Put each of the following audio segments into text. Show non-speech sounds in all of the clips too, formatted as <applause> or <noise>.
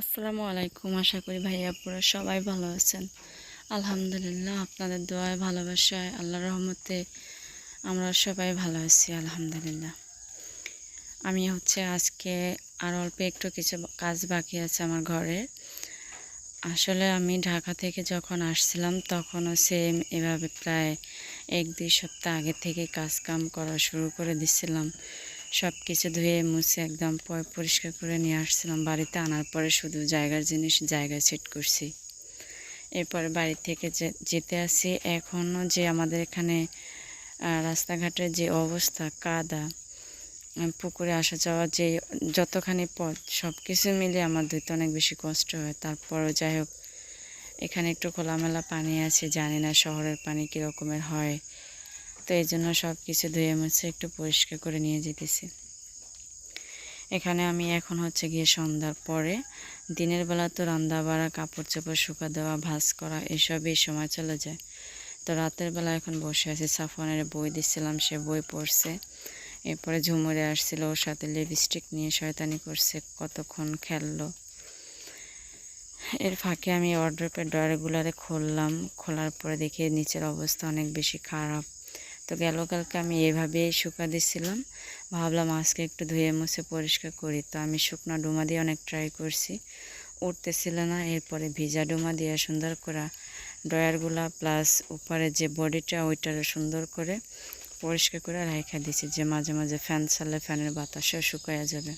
আসসালামু আলাইকুম। আশা করি ভাইয়া পুরো সবাই ভালো আছেন। আলহামদুলিল্লাহ, আপনাদের দোয়ায়, ভালোবাসায়, আল্লাহর রহমতে আমরা সবাই ভালো আছি, আলহামদুলিল্লাহ। আমি হচ্ছে আজকে আর অল্প একটু কিছু কাজ বাকি আছে আমার ঘরে। আসলে আমি ঢাকা থেকে যখন আসছিলাম, তখনও সেম এভাবে প্রায় এক দুই সপ্তাহ আগে থেকে কাজ কাম করা শুরু করে দিছিলাম। সব কিছু ধুয়ে মুছে একদম পরিষ্কার করে নিয়ে আসছিলাম বাড়িতে। আনার পরে শুধু জায়গার জিনিস জায়গায় সেট করছি। এরপরে বাড়ি থেকে যেতে আসি। এখনও যে আমাদের এখানে রাস্তাঘাটের যে অবস্থা, কাদা পুকুরে আসা যাওয়া যে যতখানি পথ সব কিছু মিলে আমার ধুইতে অনেক বেশি কষ্ট হয়। তারপরও যাই হোক, এখানে একটু খোলামেলা পানি আছে, জানি না শহরের পানি কীরকমের হয়। তো এই জন্য সব কিছু ধুয়ে মুছে একটু পরিষ্কার করে নিয়ে যেতেছি। এখানে আমি এখন হচ্ছে গিয়ে সন্ধ্যার পরে দিনের বেলা তো রান্না বাড়া কাপড় চোপড় শুকা দেওয়া, ভাজ করা, এসবই সময় চলে যায়। তো রাতের বেলা এখন বসে আছি সাফনের বই দিচ্ছিলাম সে বই পড়ছে। এরপরে ঝুমুরে আসছিল, ওর সাথে লিপস্টিক নিয়ে শয়তানি করছে, কতক্ষণ খেললো। এর ফাঁকে আমি ওয়ার্ড্রপের ডয়ারগুলারে খুললাম, খোলার পরে দেখি নিচের অবস্থা অনেক বেশি খারাপ। তো গেল কালকে আমি এভাবেই শুকা দিছিলাম। ভাবলাম আজকে একটু ধুয়ে মুছে পরিষ্কার করি। তো আমি শুকনো ডুমা দিয়ে অনেক ট্রাই করছি। উঠতেছিল না, এরপরে ভিজা ডুমা দিয়ে সুন্দর করা ড্রয়ারগুলা প্লাস উপরে যে বডিটা ওইটারও সুন্দর করে পরিষ্কার করে রেখে দিছি যে মাঝে মাঝে ফ্যান চাললে ফ্যানের বাতাসেও শুকাইয়া যাবে।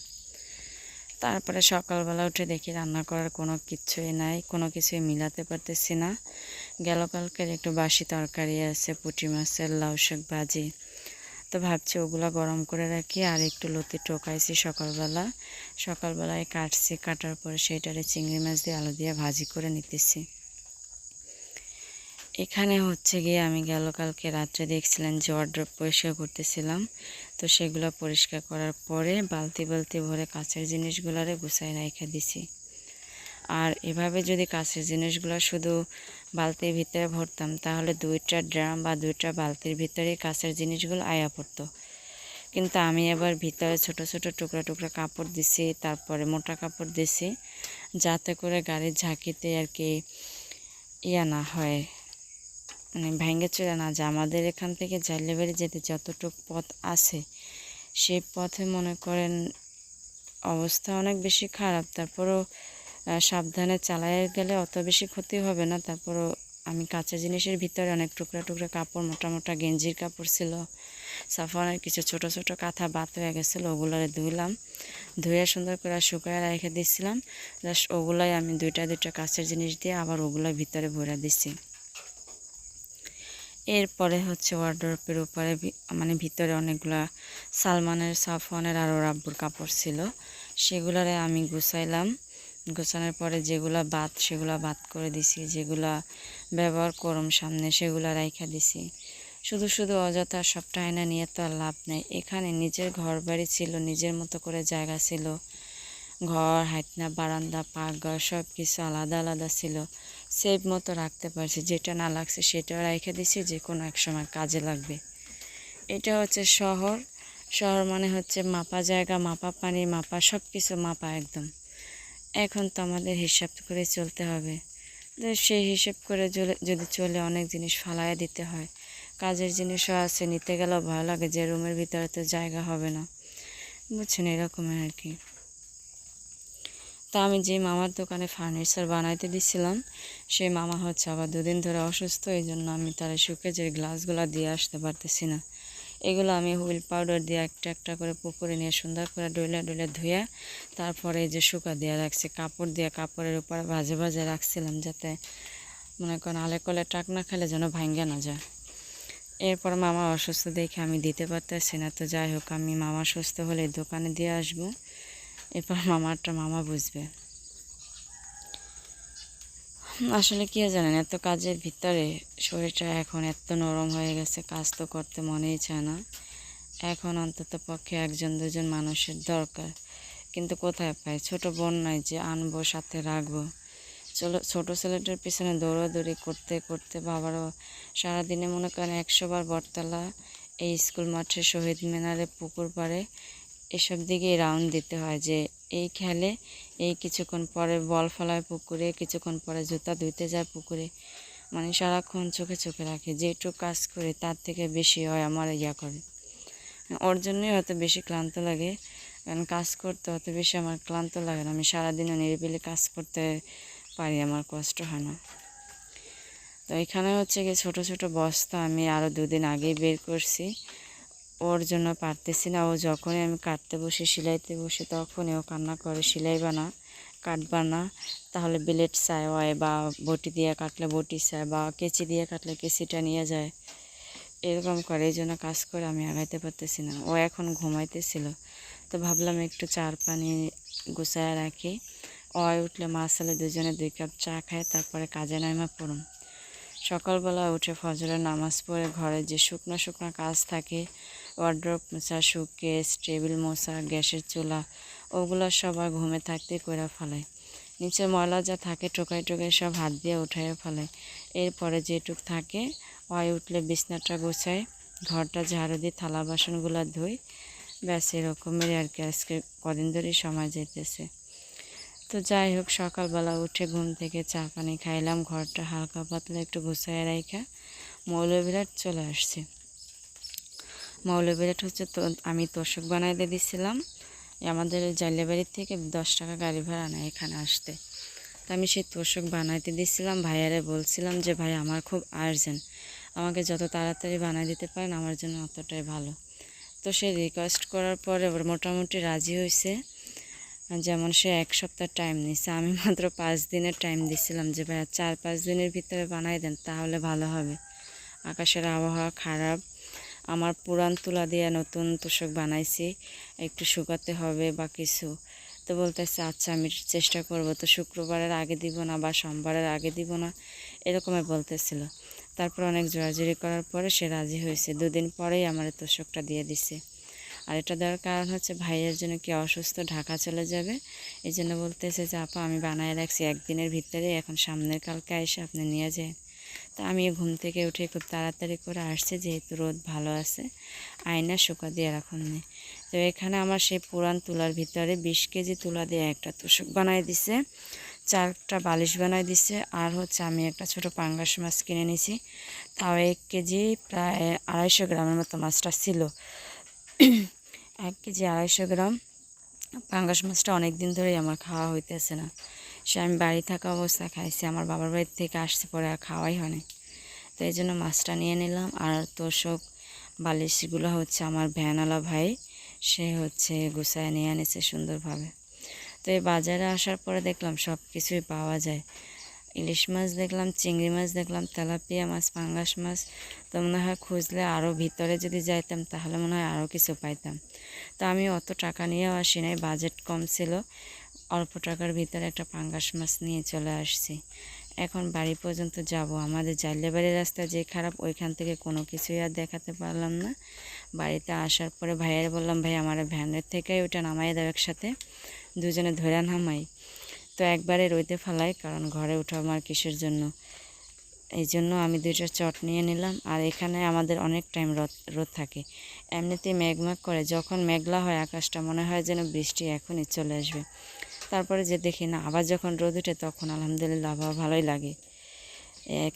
তারপরে সকালবেলা উঠে দেখি রান্না করার কোনো কিছুই নাই, কোনো কিছুই মিলাতে পারতেছি না। গেল কালকের একটু বাসি তরকারি আছে, পুঁটি মাছের লাউ শাক ভাজি। তো ভাবছি ওগুলো গরম করে রাখি আর একটু লতি টোকাইছি সকালবেলা। সকালবেলায় কাটছি, কাটার পরে সেইটারে চিংড়ি মাছ দিয়ে আলু দিয়ে ভাজি করে নিতেছি। এখানে হচ্ছে গিয়ে আমি গেল কালকে রাত্রে দেখছিলাম যে ওয়ার্ড্রপ পরিষ্কার করতেছিলাম। তো সেগুলো পরিষ্কার করার পরে বালতি বালতি ভরে কাছের জিনিসগুলারে গুছাই রেখে দিছি। আর এভাবে যদি কাছের জিনিসগুলো শুধু বালতির ভিতরে ভরতাম, তাহলে দুইটা ড্রাম বা দুইটা বালতির ভিতরে কাছের জিনিসগুলো আয়া পড়তো। কিন্তু আমি এবার ভিতরে ছোট ছোট টুকরা টুকরা কাপড় দিছি, তারপরে মোটা কাপড় দিছি, যাতে করে গাড়ির ঝাঁকিতে আর কি ইয়া না হয়। মানে ভেঙে চলে না যায় আমাদের এখান থেকে জাইলেবাড়ি যেতে যতটুকু পথ আছে, সেই পথে মনে করেন অবস্থা অনেক বেশি খারাপ। তারপরও সাবধানে চালায় গেলে অত বেশি ক্ষতি হবে না। তারপরও আমি কাঁচা জিনিসের ভিতরে অনেক টুকরা টুকরা কাপড় মোটা মোটা গেঞ্জির কাপড় ছিল, সাফনের কিছু ছোট ছোট কাঁথা বাত হয়ে গেছিল, ওগুলোরে ধুইলাম। ধুয়ে সুন্দর করে শুকায় রেখে দিচ্ছিলাম জাস্ট ওগুলাই আমি দুইটা দুইটা কাঁচের জিনিস দিয়ে আবার ওগুলোর ভিতরে ভরে দিচ্ছি এরপরে হচ্ছে ওয়ার্ড্রপের উপরে মানে ভিতরে অনেকগুলা সালমানের সাফনের আর ওর আব্বুর কাপড় ছিল। সেগুলারে আমি গুছাইলাম। গোছানোর পরে যেগুলা বাদ, সেগুলা বাদ করে দিছি। যেগুলা ব্যবহার করম সামনে, সেগুলা রাইখা দিছি। শুধু শুধু অযথা সবটা আয়না নিয়ে তো আর লাভ নেই। এখানে নিজের ঘর বাড়ি ছিল, নিজের মতো করে জায়গা ছিল। ঘর, হাইটনা, বারান্দা, পাকঘর সব কিছু আলাদা আলাদা ছিল। সেভ মতো রাখতে পারছি, যেটা না লাগছে সেটাও রেখে দিছি, যে কোনো এক সময় কাজে লাগবে। এটা হচ্ছে শহর। শহর মানে হচ্ছে মাপা জায়গা, মাপা পানি, মাপা সব কিছু মাপা একদম। এখন তো আমাদের হিসাব করে চলতে হবে। তো সেই হিসেব করে যদি চলে অনেক জিনিস ফালাইয়া দিতে হয়। কাজের জিনিসও আছে, নিতে গেলেও ভয় লাগে যে রুমের ভিতরে তো জায়গা হবে না। বুঝছেন, এরকমের আর কি। তা আমি যে মামার দোকানে ফার্নিচার বানাইতে দিছিলাম, সেই মামা হচ্ছে আবার দুদিন ধরে অসুস্থ এই জন্য আমি তার যে গ্লাসগুলো দিয়ে আসতে পারতেছি না। এগুলো আমি হুইল পাউডার দিয়ে একটা একটা করে পুকুরে নিয়ে সুন্দর করে ডইলে ডইলে ধুয়ে তারপরে এই যে শুকা দিয়ে রাখছি, কাপড় দিয়ে কাপড়ের উপরে ভাজে ভাজে রাখছিলাম যাতে মনে করেন আলে কলে টাক না খেলে যেন ভাঙ্গে না যায়। এরপর মামা অসুস্থ দেখে আমি দিতে পারতেছি না, তো যাই হোক আমি মামা সুস্থ হলে দোকানে দিয়ে আসব। এরপর মামারটা মামা বুঝবে। আসলে কি জানেন, এত কাজের ভিতরে শরীরটা এখন এত নরম হয়ে গেছে, কাজ তো করতে মনেই চায় না। এখন অন্তত পক্ষে একজন, দুজন মানুষের দরকার। কিন্তু কোথায় পাই? ছোট বোন নাই যে আনব, সাথে রাখব। চলো, ছোটো ছেলেটার পিছনে দৌড়াদৌড়ি করতে করতে বাবারও সারাদিনে মনে করেন একশো বার বটতলা, এই স্কুল মাঠে শহীদ মিনারে পুকুর পাড়ে এসব দিকেই রাউন্ড দিতে হয় যে, এই খেলে এই কিছুক্ষণ পরে বল ফেলায় পুকুরে, কিছুক্ষণ পরে জুতা ধুইতে যায় পুকুরে। মানে সারাক্ষণ চোখে চোখে রাখে, যেটুকু কাজ করে তার থেকে বেশি হয় আমার ইয়া করে। ওর জন্যই হয়তো বেশি ক্লান্ত লাগে, কারণ কাজ করতে অত বেশি আমার ক্লান্ত লাগে না। আমি সারাদিনও নিরিবিলি কাজ করতে পারি, আমার কষ্ট হয় না। তো এখানে হচ্ছে গিয়ে ছোটো ছোটো বস্তা আমি আরও দুদিন আগেই বের করছি। ওর জন্য পারতেছি না। ও যখনই আমি কাটতে বসে, সেলাইতে বসে, তখনই ও কান্না করে সেলাইবা না কাটবা না। তাহলে ব্লেড চায় হয় বা বটি দিয়ে কাটলে বটি চায় বা কেচি দিয়ে কাটলে কেচিটা নিয়ে যায়। এরকম করে এই জন্য কাজ করে আমি আগাইতে পারতেছি না। ও এখন ঘুমাইতেছিল। তো ভাবলাম একটু চার পানি গুছায় রাখি। অয় উঠলে মা ছেলে দুজনে দুই কাপ চা খায়, তারপরে কাজে নামা পড়ুন সকালবেলা উঠে ফজরের নামাজ পড়ে ঘরে যে শুকনো শুকনো কাজ থাকে ওয়ার্ড্রপ মোছা সুকেস টেবিল মোছা, গ্যাসের চুলা, ওগুলো সবার ঘুমে থাকতে করে ফেলায় নিচে ময়লা যা থাকে টোকাই টোকাই সব হাত দিয়ে উঠাইয়া ফেলায় এরপরে যেটুক থাকে অয় উঠলে বিছনাটা গোছায়, ঘরটা ঝাড়ু দিয়ে থালা বাসনগুলো ধুই। ব্যাস এরকমেরই আর কি আজকে কদিন ধরেই সময় যেতেছে। তো যাই হোক, সকালবেলা উঠে ঘুম থেকে চা পানি খাইলাম, ঘরটা হালকা পাতলা একটু গুছায় রাখা মৌলবিরাট চলে আসছে। মৌলবিরাট হচ্ছে তো, আমি তোষক বানাইতে দিছিলাম। আমাদের জালিয়াবাড়ির থেকে দশ টাকা গাড়ি ভাড়া নেয় এখানে আসতে। তো আমি সেই তোষক বানাইতে দিছিলাম, ভাইয়ারে বলছিলাম যে, ভাই, আমার খুব আর্জেন্ট আমাকে যত তাড়াতাড়ি বানাই দিতে পারেন, আমার জন্য অতটাই ভালো। তো সে রিকোয়েস্ট করার পরে ওর মোটামুটি রাজি হয়েছে যেমন সে এক সপ্তাহ টাইম নিছে। আমি <laughs> মাত্র পাঁচ দিনের টাইম দিছিলাম যে, ভাইয়া, চার পাঁচ দিনের ভিতরে বানাই দেন, তাহলে ভালো হবে। আকাশের আবহাওয়া খারাপ। আমার পুরান তুলা দিয়ে নতুন তোষক বানাইছি, একটু শুকাতে হবে বা কিছু। তো বলতেছে আচ্ছা আমি চেষ্টা করব, তো শুক্রবারের আগে দিব না বা সোমবারের আগে দিব না। এরকমই বলতেছিল। তারপর অনেক জোরাজুরি করার পরে সে রাজি হয়েছে। দুদিন পরেই আমার তোষকটা দিয়ে দিছে। আর এটা দেওয়ার কারণ হচ্ছে, ভাইয়ের জন্য কি অসুস্থ ঢাকা চলে যাবে? এই জন্য বলতেছে যে, আপা, আমি বানায় রাখছি, একদিনের ভিতরে, এখন সামনের কালকে এসে আপনি নিয়ে যান। তা আমি ঘুম থেকে উঠে খুব তাড়াতাড়ি করে আসছে, যেহেতু রোদ ভালো আছে। আয়না শুকা দিয়ে রাখুন তো এখানে আমার সেই পুরান তুলার ভিতরে বিশ কেজি তুলা দিয়ে একটা তোষক বানাই দিছে, চারটা বালিশ বানাই দিছে, আর হচ্ছে আমি একটা ছোট পাঙ্গাস মাছ কিনে নিছি। তাও এক কেজি প্রায় আড়াইশো গ্রামের মতো মাছটা ছিল। এক কেজি আড়াইশো গ্রাম পাঙ্গাস মাছটা অনেক দিন ধরেই আমার খাওয়া হইতেছে না। সে আমি বাড়ি থাকা অবস্থা খাইছি, আমার বাবার বাড়ি থেকে আসছে পরে আর খাওয়াই হয়নি। তো এই জন্য মাছটা নিয়ে নিলাম। আর তোষক বালিশগুলো হচ্ছে আমার ভ্যানওয়ালা ভাই, সে হচ্ছে গুছায় নিয়ে আনেছে সুন্দরভাবে। তো এই বাজারে আসার পরে দেখলাম সব কিছুই পাওয়া যায়। ইলিশ মাছ দেখলাম, চিংড়ি মাছ দেখলাম, তেলাপিয়া মাছ, পাঙ্গাস মাছ। তো মনে হয় খুঁজলে আরও ভিতরে যদি যাইতাম, তাহলে মনে হয় আরও কিছু পাইতাম। তো আমি অত টাকা নিয়েও আসি নাই বাজেট কম ছিল। অল্প টাকার ভিতরে একটা পাঙ্গাস মাছ নিয়ে চলে আসছি। এখন বাড়ি পর্যন্ত যাব। আমাদের জালিয়াবাড়ির রাস্তা যে খারাপ, ওইখান থেকে কোনো কিছুই আর দেখাতে পারলাম না। বাড়িতে আসার পরে ভাইয়ের বললাম, ভাই, আমার ভ্যানের থেকেই ওটা নামাই দাও একসাথে। দুজনে ধরে নামাই। তো একবারে রইতে ফেলাই, কারণ ঘরে ওঠা আমার কিসের জন্য? এই জন্য আমি দুইটা চট নিয়ে নিলাম। আর এখানে আমাদের অনেক টাইম রোদ রোদ থাকে। এমনিতেই মেঘমেঘ করে। যখন মেঘলা হয়, আকাশটা মনে হয় যেন বৃষ্টি এখনই চলে আসবে। তারপরে যে দেখি না, আবার যখন রোদ উঠে তখন আলহামদুলিল্লাহ আবহাওয়া ভালোই লাগে।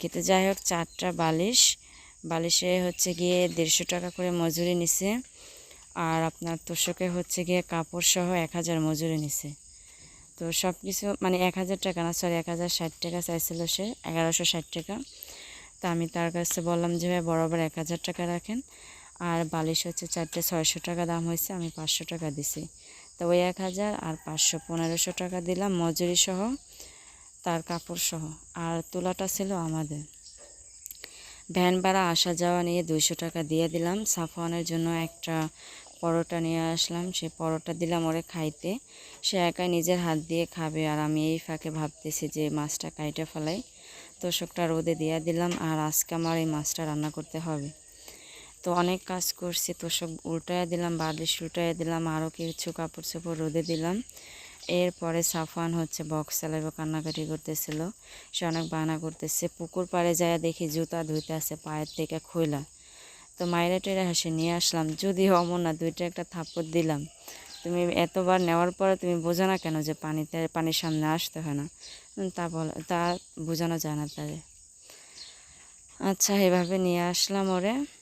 কিন্তু যাই হোক, চারটা বালিশ, বালিশে হচ্ছে গিয়ে দেড়শো টাকা করে মজুরি নিছে। আর আপনার তোষকে হচ্ছে গিয়ে কাপড় সহ এক হাজার মজুরি নিছে। তো সব কিছু মানে এক হাজার টাকা না সরি এক হাজার ষাট টাকা চাইছিল সে, এগারোশো ষাট টাকা। তা আমি তার কাছে বললাম যে, ভাই, বরাবর এক হাজার টাকা রাখেন। আর বালিশ হচ্ছে চারটে ছয়শো টাকা দাম হয়েছে, আমি পাঁচশো টাকা দিছি। তো ওই এক হাজার আর পাঁচশো পনেরোশো টাকা দিলাম মজুরি সহ, তার কাপড় সহ। আর তোলাটা ছিল আমাদের। ভ্যান ভাড়া আসা যাওয়া নিয়ে দুইশো টাকা দিয়ে দিলাম। সাফওয়ানের জন্য একটা পরোটা নিয়ে আসলাম। সে পরোটা দিলাম ওরে খাইতে। সে একাই নিজের হাত দিয়ে খাবে। আর আমি এই ফাঁকে ভাবতেছি যে মাছটা কাইটে ফেলাই। তোষকটা রোদে দিয়ে দিলাম। আর আজকে আমার এই মাছটা রান্না করতে হবে। তো অনেক কাজ করছি, তো সব উল্টায় দিলাম, বালিশ উল্টায় দিলাম আরও কিছু কাপড় চোপড় রোদে দিলাম। এরপরে সাফান হচ্ছে, বক্স চালাইব কান্নাকাটি করতেছিল। সে অনেক বায়না করতেছে, পুকুর পাড়ে যায় দেখি জুতা ধুইতে আছে, পায়ের থেকে খইলা। তো মায়েরা টেরা হাসি, নিয়ে আসলাম। যদিও অমর না, দুইটা একটা থাপ্পড় দিলাম। তুমি এতবার নেওয়ার পরে তুমি বোঝো না কেন যে পানিতে, পানির সামনে আসতে হয় না? তা বলে, তা বোঝানো যায় না তাদের। আচ্ছা এভাবে নিয়ে আসলাম ওরে।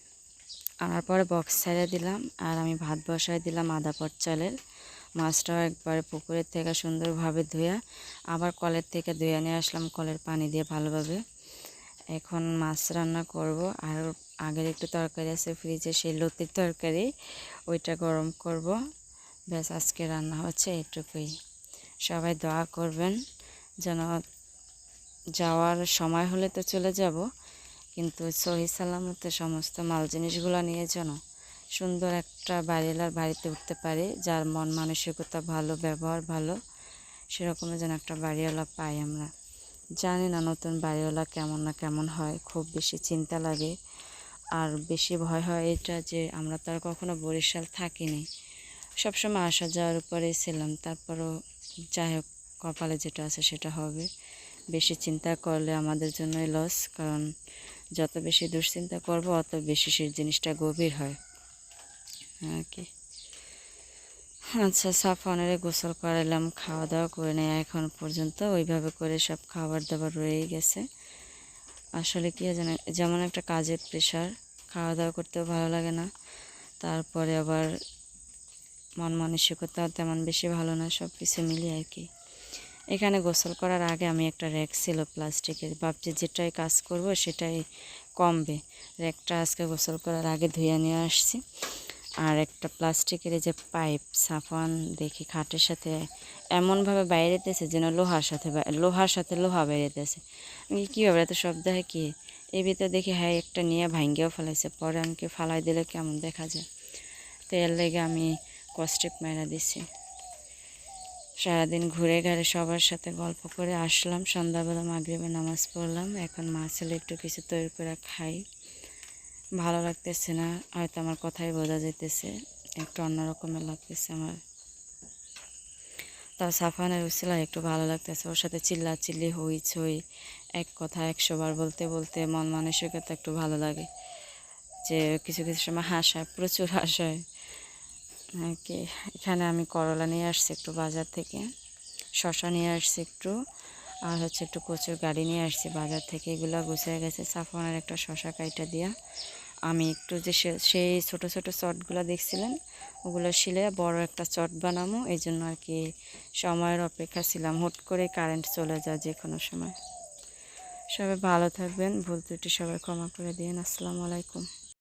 আনার পরে বক্স ছেড়ে দিলাম আর আমি ভাত বসায় দিলাম আদা পট চালের। মাছটাও একবারে পুকুরের থেকে সুন্দরভাবে ধুয়া আবার কলের থেকে ধুয়ে নিয়ে আসলাম কলের পানি দিয়ে ভালোভাবে। এখন মাছ রান্না করব আর আগের একটু তরকারি আছে ফ্রিজে সেই লতির তরকারি, ওইটা গরম করব। ব্যাস, আজকে রান্না হচ্ছে এটুকুই। সবাই দোয়া করবেন যেন যাওয়ার সময় হলে তো চলে যাব। কিন্তু সহি সালামতে সমস্ত মাল জিনিসগুলো নিয়ে যেন সুন্দর একটা বাড়িওয়ালার বাড়িতে উঠতে পারি, যার মন মানসিকতা ভালো, ব্যবহার ভালো সেরকমের যেন একটা বাড়িওয়ালা পাই আমরা। জানি না নতুন বাড়িওয়ালা কেমন না কেমন হয়, খুব বেশি চিন্তা লাগে। আর বেশি ভয় হয় এটা যে আমরা তো আর কখনো বরিশাল থাকিনি। সবসময় আসা যাওয়ার উপরেই ছিলাম, তারপরও যাই হোক, কপালে যেটা আছে সেটা হবে। বেশি চিন্তা করলে আমাদের জন্যই লস কারণ যত বেশি দুশ্চিন্তা করব, অত বেশি সেই জিনিসটা গভীর হয়। কি আচ্ছা সাফনের গোসল করালাম খাওয়া দাওয়া করে নেয় এখন পর্যন্ত ওইভাবে করে সব খাবার দাবার রয়েই গেছে। আসলে কি হয় যেমন একটা কাজের প্রেশার খাওয়া দাওয়া করতেও ভালো লাগে না, তারপরে আবার মন মানসিকতা তেমন বেশি ভালো না সব কিছু মিলিয়ে আর কি। এখানে গোসল করার আগে আমি একটা র্যাক ছিল প্লাস্টিকের। ভাবছি যেটাই কাজ করব সেটাই কমবে। র্যাকটা আজকে গোসল করার আগে ধুয়ে নিয়ে আসছি। আর একটা প্লাস্টিকের যে পাইপ সাফান দেখি খাটের সাথে এমনভাবে বাইরে বাইরেতেছে যেন লোহার সাথে লোহার সাথে লোহা বাইরেতেছে আমি কী হবে এত শব্দ হয় কি? এই ভিতরে দেখি হ্যাঁ একটা নিয়ে ভাঙ্গেও ফেলাইছে। পরে আমি ফালাই দিলে কেমন দেখা যায়? তো এর লেগে আমি কষ্টেপ মেরা দিছি। সারাদিন ঘুরে ঘাড়ে সবার সাথে গল্প করে আসলাম। সন্ধ্যাবেলা মাগরিবে নামাজ পড়লাম। এখন মা ছেলে একটু কিছু তৈরি করে খাই। ভালো লাগতেছে না, হয়তো আমার কথাই বোঝা যাইতেছে, একটু অন্যরকমের লাগতেছে আমার। তাও সাফানের উসিলা একটু ভালো লাগতেছে, ওর সাথে চিল্লা চিল্লি হই ছই এক কথা একশো বার বলতে বলতে মন মানসিকতা একটু ভালো লাগে। যে কিছু কিছু সময় হাসায়, প্রচুর হাসায়। কি এখানে আমি করলা নিয়ে আসছি একটু বাজার থেকে। শশা নিয়ে আসছি একটু। আর হচ্ছে একটু কচুর গাড়ি নিয়ে আসছি বাজার থেকে। এগুলো গুছিয়ে গেছে। সাফনের একটা শশা কাইটা দিয়া। আমি একটু যে সেই ছোট ছোট চটগুলো দেখছিলেন? ওগুলো শিলে বড় একটা চট বানাবো এই জন্য আর কি সময়ের অপেক্ষা ছিলাম। হুট করে কারেন্ট চলে যায় যে কোনো সময়। সবাই ভালো থাকবেন। ভুল ত্রুটি সবাই ক্ষমা করে দিন। আসসালামু আলাইকুম।